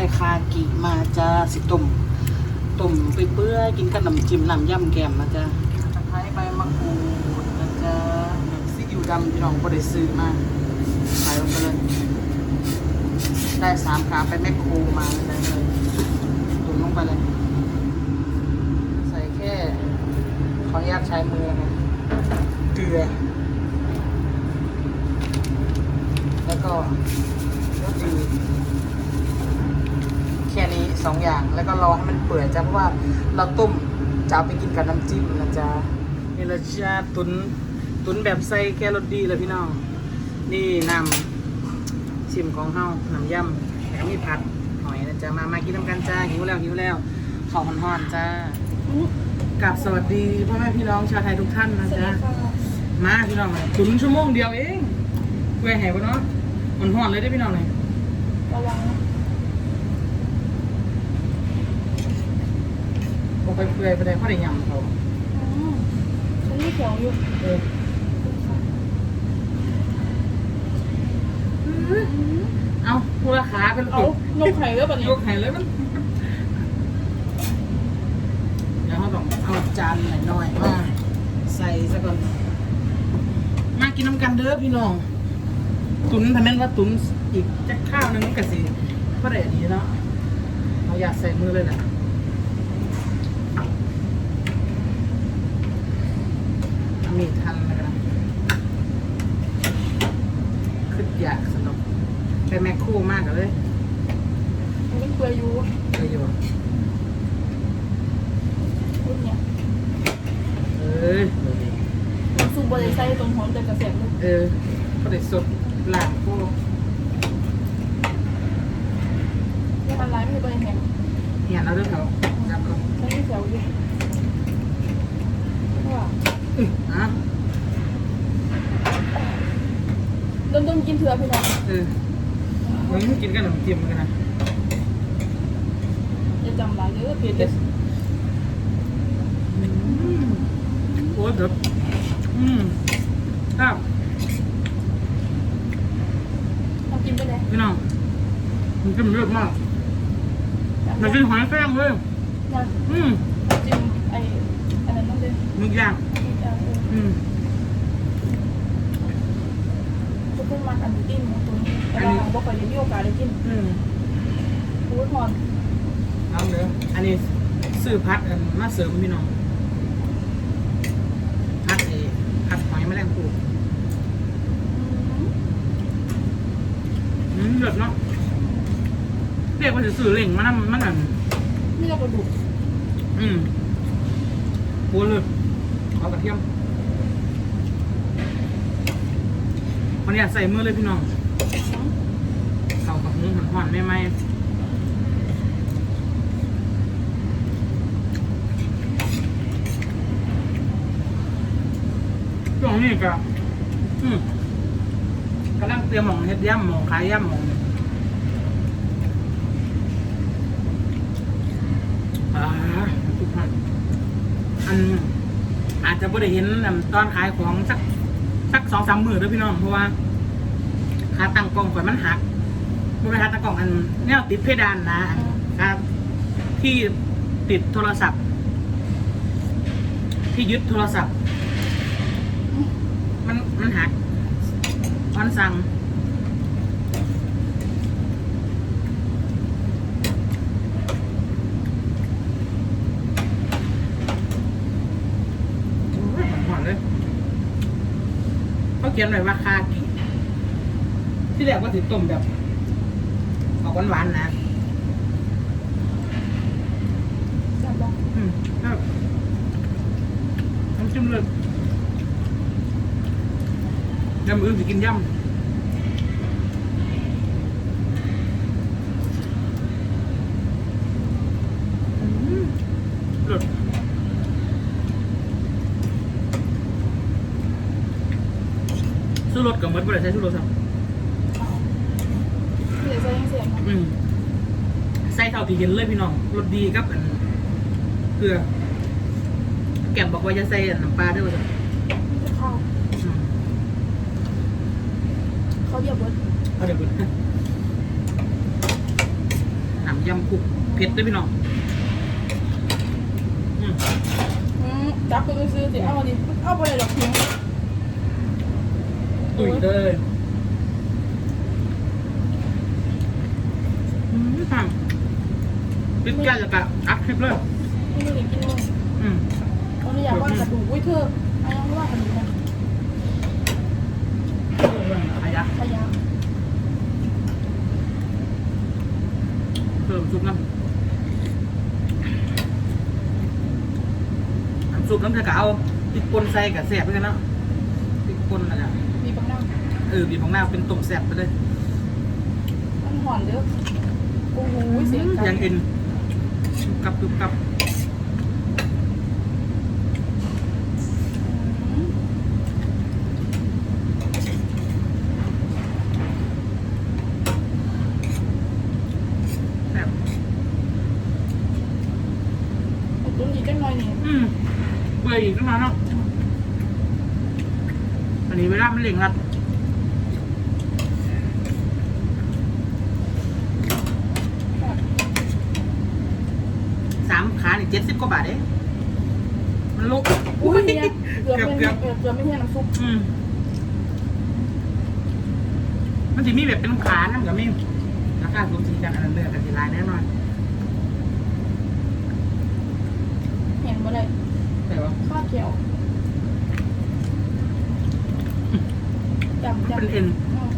ได้คากิมาจ้าสิต้มต้มไปเปื่อยๆกินกับน้ำจิ้มน้ำย่ำแกมนะจ้าตะไคร้ใบมะกรูดนะจ้าซีอิ๊วดำพี่น้องบ่ได้ซื้อมาใส่ลงไปเลยได้สามขาไปแมคโครมาเลยเลยตุนลงไปเลย ใส่แค่ขออนุญาตใช้มือนะเกลือ แล้วก็รสดีแค่นี้สองอย่าง แล้วก็รอให้มันเปื่อยจ้ะเพราะว่าเราต้มจะเอาไปกินกับน้ำจิ้มนะจ๊ะนี่ละจ้าตุนตุนแบบใส่แค่รสดีเลยพี่น้อง นี่นำชิมของเฮาน้ำยำแล้วมีผัดหอยนะจ๊ะมามากินน้ำกันจ้าหิวแล้วหิวแล้วข้าวห่อนๆจ้ากับสวัสดีพ่อแม่พี่น้องชาวไทยทุกท่านนะจ๊ะมาพี่น้องตุนชั่วโมงเดียวเองเพื่อแห่วะเนาะมันห่อนเลยได้อพี่น้องเลยระวัง นะบอกไปเปื่อยไปได้ข้อได้ยำเขาอืมฉันนี่เขียวอยู่เออเอาผู้ราคาเป็นเอาตุกนกไข่เยอะปะเนี่ยยกไห่เลยมันเดี๋ยวเขาต้องเอาจานหน่อยๆมาใส่ซะก่อน มากินน้ำกันเด้อพี่น้อง ตุนทำแม่นว่าตุนอีกจักข้าวหนึงกะสิก็ได้ดีเนาะเอาอยากใส่มือเลยแหละเอา มีดทันเลยนะคืออยากสนุกไปแมคโครมากเลยมันเป็นเกลืออยู่ประโยชน์รุ่นเนี่ยเอ้ยมันซูบบริไซตรงหัวแต่กระแสเลยเออก็ได้สดหลากพวกนี่มันร้ายไม่ใช่บริแหงเห็นแล้วด้วยเขาจับเขาฉันนี่เขียวอยู่ว่า อื้ออะเริ่มต้นกินเถื่อพี่น้องเออมึงกินกันขนมจีบเหมือนกันนะอย่าจำร้ายเด้อเผ็ดเด้ออืมโอ้ยเดี๋ยวอืมครับทำกินไปเลยพี่น้องมันกินเยอะมากมันกินหอยแครงเลยนะอืมจิ้มไอ้อันนั้นนั่นเลยมึกย่าง อีกอย่างหนึ่งอืมทุกคนมันอันนี้กินของตัวนี้แต่ว่าบอกว่ายังมีโอกาสได้กินอืมพูดหอนเอาเด้ออันนี้ซื้อพัดอันมาเสริมพี่น้องพัดเอพัดหอยแมลงภู่อืมเดือดเนาะเรียกว่าจะสื่อเหล่งมันน่ะมันอะนี่เรากระดูกอืมปวนเลยเอากระเทียม วันนี้ใส่มือเลยพี่น้องเขากับมูหันห่อนไม่ไหมช่วงนี้ก็อืมกำลังเตรียมหมองเฮ็ดย่ำหมองขายย่ำหมองอ่าทุกท่านอันอาจจะไม่ได้เห็นตอนขายของสัก สักสองสามมือเด้อพี่น้องเพราะว่าขาตั้งกล้องก่อนมันหักไม่ใช่ขาตั้งกล้องอันแนวติดเพดานนะครับ ที่ติดโทรศัพท์ ที่ยึดโทรศัพท์ มันมันหักมันสั่งโอ้ยหอนเลย เขาเขียนไว้ว่าคากิที่แรกว่าถือต้มแบบออกหวานๆนะจับบอกอืมครับน้ำจิ้มเลยยำอื่นสิกินยำอืมเลิศสู้ รถกับมดบ่ได้ใช้สู้รถครับเสียใจยังเสียงอืมใส่เท่าที่เห็นเลยพี่น้องรสดีครับอันเกลือแก้มบอกว่าจะใส่อันน้ำปลาด้วยว่าจะจะเข้าอืมเขาเหยียบรถเอาเดี๋ยวก่อนน้ำยำคุกเผ็ดด้วยพี่น้องอืม อืมจับไปซื้อสิเอามาดิเอาไปเลยหรอกทิ้ง ตุ๋ยเลยอืมค่ะปิดแก้จะกะอัพคลิปเลยไม่ได้กินมึงอืมเขาไม่อยากว่ากระดูกอุ้ยเธอไอ้ยังว่ากระดูกนะอายะพยายามเพิ่มซุปน้ำน้ำซุปน้ำจะกะเอาติดปนใส่กับแสบด้วยกันเนาะติดปนอะไรมีปังนั่ง เออบีบของหน้าเป็นตุ่มแสบไปเลยมันห่อนเด้อโอ้โหเสียงยังเอ็นกรุบกับกรุบกับอืมแสบเอาตุ้นอีกจังหน่อยนี่อืมเปื่อยอีกขึ้นมาเนาะอันนี้เวลามันเหล่งรัด แบบ สามขาเนี่ยเจ็ดสิบ กว่าบาทเองมันลุกอุ้ยเนี่ยเกือบเกือบเป็นเกือบเกือบเกือบไม่ใช่น้ำซุปอืมมันจะมีแบบเป็นขานะกับมีราคาสูงสีกันอันนั้นเลือกกันสีลายแน่นอนเห็นบ่ได้แต่ว่าข้าวเขียวจำจำเป็นเอ็น อืม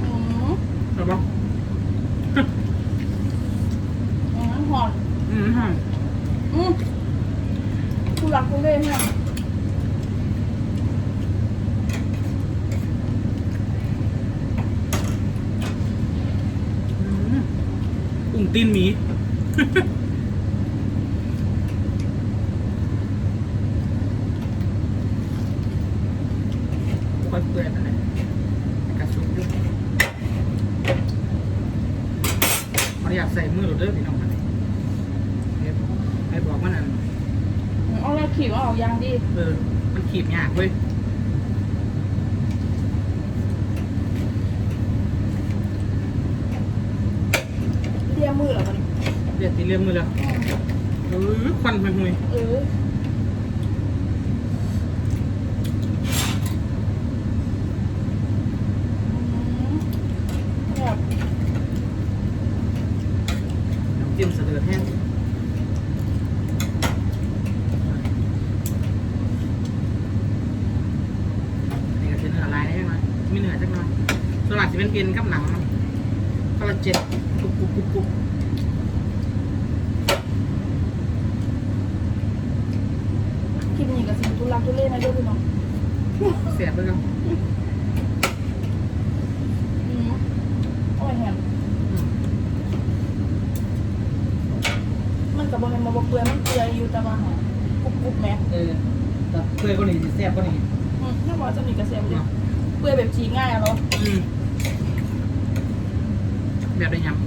อืม แต่ว่า อืมหอน อืมฮะ อืมกูรักกูเลยเนี่ย อืมอุ่งตีนหมี ค่อยเปื่อยไปเลยกระชุบยุบมันอยากใส่มือหรือเด้อพี่น้องมันเฮ็ดให้บอกมันอันเอาแล้วขี่ว่าเอายางดีเออมันขีบยากเว้ยเรียมือเหรอมันเรียกตีเรียมมือแล้วเออควันห่วยเอออืมแบบ ๆน้ำจิ้มเสด็จแห้งนี่ก็เป็นเนื้อลายได้ไหมมีเนื้อจักหน่อยส่วนหลั กจะเป็นเอ็นกับหนังคอลลาเจนกรุบกรุบกรุบกรุบคลิปนี้กับสิ่งทุลักทุเลนะเด้อพี่น้องเสียบเลยครับอืมโอ้ยแฮมอืมมันกับบนในมาบกเปลือยมันเปลือยอยู่แต่ว่าหากรุบกรุบแหม่เออแต่เพื่อนคนนี้สิแซ่บคนนี้อืมถ้าว่าจะมีกระเสียบเลยเปลือยแบบฉีกง่ายอะเนาะอืม แบบได้ยำ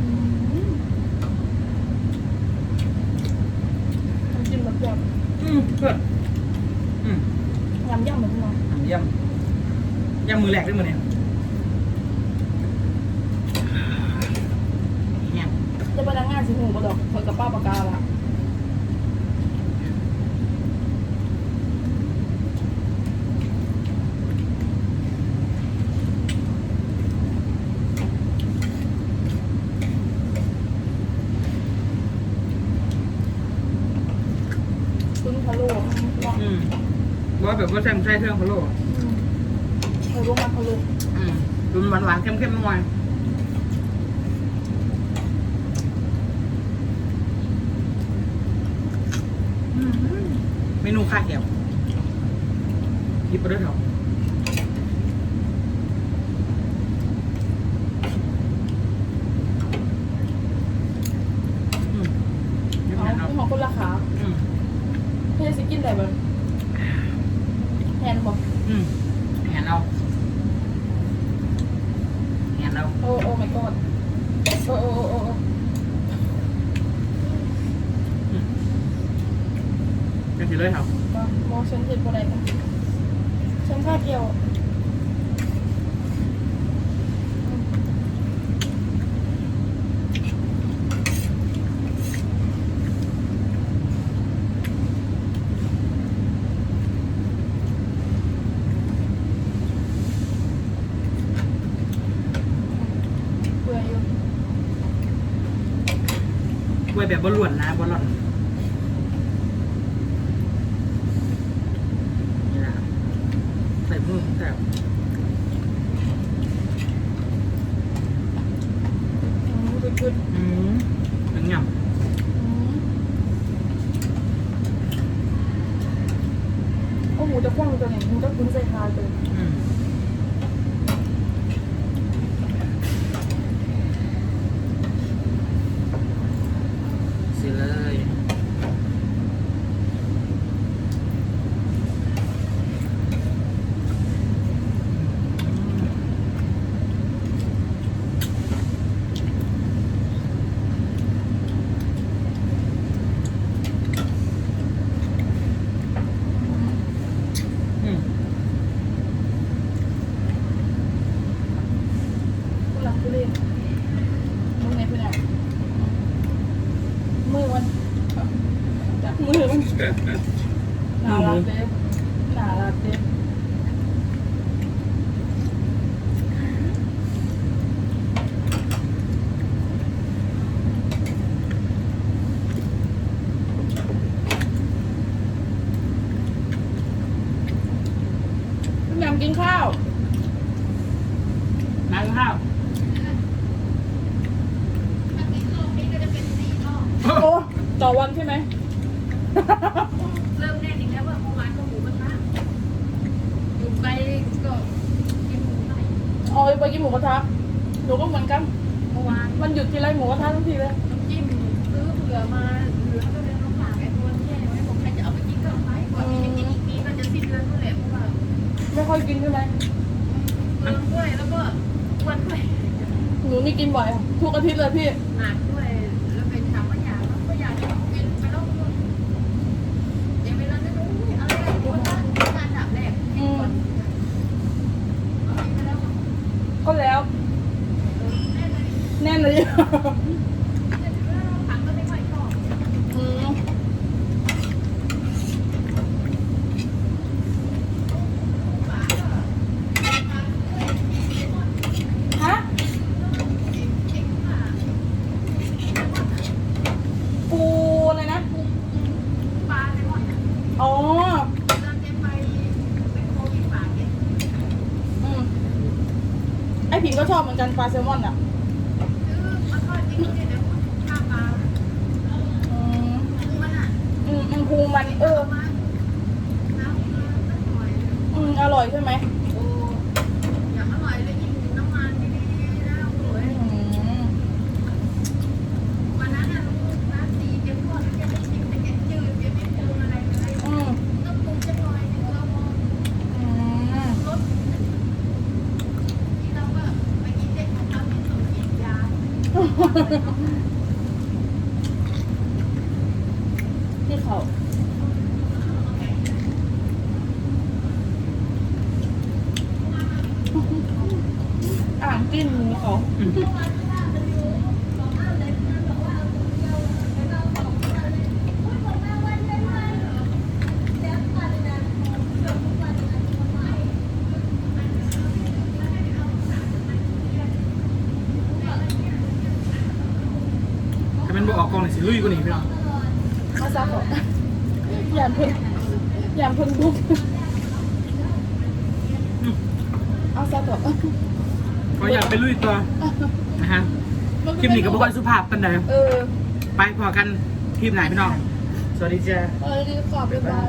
อืมน้ำจิ้มแบบแบบอืมเพื่อนอืมยำย่ำเหมือนพี่น้องยำยำมือแหลกด้วยมือเนี่ยแห้งจะพนักงานสิหูบ่ดอกคอยกับป้าปากกาละ คุณพะโล้อืมเนาะ อืมบอ กว่าแบบว่าใส่ใส่เครื่องพะโล้อืมเคยรู้มาพะโล้อืมรุนหวานหวานๆเค็มเค็มๆหน่อยอืมเมนูข้าวแก้วหยิบไปด้วยเถอะอืมเดี๋ยว เอา แม่เอา ที่หอคนละขา อืม เพื่อสิกินได้บ่แทนบอก อืมแหนเอาแหนเอา โอ้โอ้ my god โอ้โอ้โอ้โอ้ อืม กันทีเลยครับก็มองฉันเห็นบ่ได้นะฉันคาดเดียวเบื่ออยู่ กล้วยแบบบอลวนนะบอลลอนนี่นะใส่มือ แต่อืมจุดอืมเป็นไง ๆอืมโอ้หมูจะคว้างตัวไหนหมูจะคุ้นใส่คาตัว อืมสิเลย อืม ผู้หลักผู้เล่นมึงไงเพื่อนอะมือมันจับมือมันหนาลาเต้หนาลาเต้พี่แหม่มกินข้าวน้ำข้าว โอ้ ต่อวันใช่ไหม เริ่มแน่นอีกแล้วว่าเมื่อวานก็หมูกระทะอยู่ไปก็กินหมูไก่เอาไปกินหมูกระทะหนูก็เหมือนกัน เมื่อวานมันหยุดทีไรหมูกระทะทุกทีเลย น้ำจิ้มซื้อเผื่อมาเหลือก็เลยเอาฝากไอ้ตัวแช่ไว้บอกใครจะเอาไปกินก็เอาไปก่อนที่จะกินอีกทีก็จะสิ้นเดือนนู่นแหละเพราะว่าไม่ค่อยกินใช่ไหมเมืองด้วยแล้วก็อ้วนด้วยหนูนี่กินบ่อย ทุกอาทิตย์เลยพี่หนักด้วยแล้วไปถามว่าอยากแล้วก็อยากที่กินไปแล้วเดี๋ยวเวลาจะรู้อะไรอะไรหมูกระทะการดับแรกกินก่อนเอากินไปแล้ว ก็แล้ว เออแน่เลย แน่นเลย แต่ถึงเวลาเราผักก็ไม่ค่อยชอบ อืมฮะปูอะไรนะ ปลาเลมอน อ๋อ เราจะไปเป็นโควิดปากเนี่ย อืมไอผิงก็ชอบเหมือนกัน ปลาแซลมอนอะอืมมันคูมันพุงมันเออมอืมอร่อยใช่ไหม โอ้อย่างอร่อยเลยยิ่งน้ำมันดีๆนะโอ้ย อืม วันนั้นน่ะร้านดีเก็บทอดเก็บไม่ชิมแต่เก็บจืดเก็บไม่ปรุงอะไรเลย อืม ต้องปรุงจะหน่อยนึงเรามอง อืม รสที่เราก็ไปกินเด็กของเราที่ส่งกินยา ที่เขาอ่างกินหมูเขา นบองสิลุยกว่านี้พี่น้องเอาซาก่อนอย่าเพิ่งอย่าเพิ่งบุกเอาซาก่อนก็อยากไปลุยตัวนะฮะคลิปนี้ก็บอกว่าสุภาพปันใดเออไปพอกันคลิปไหนพี่น้องสวัสดีจ้าสวัสดีขอบเรียบร้อย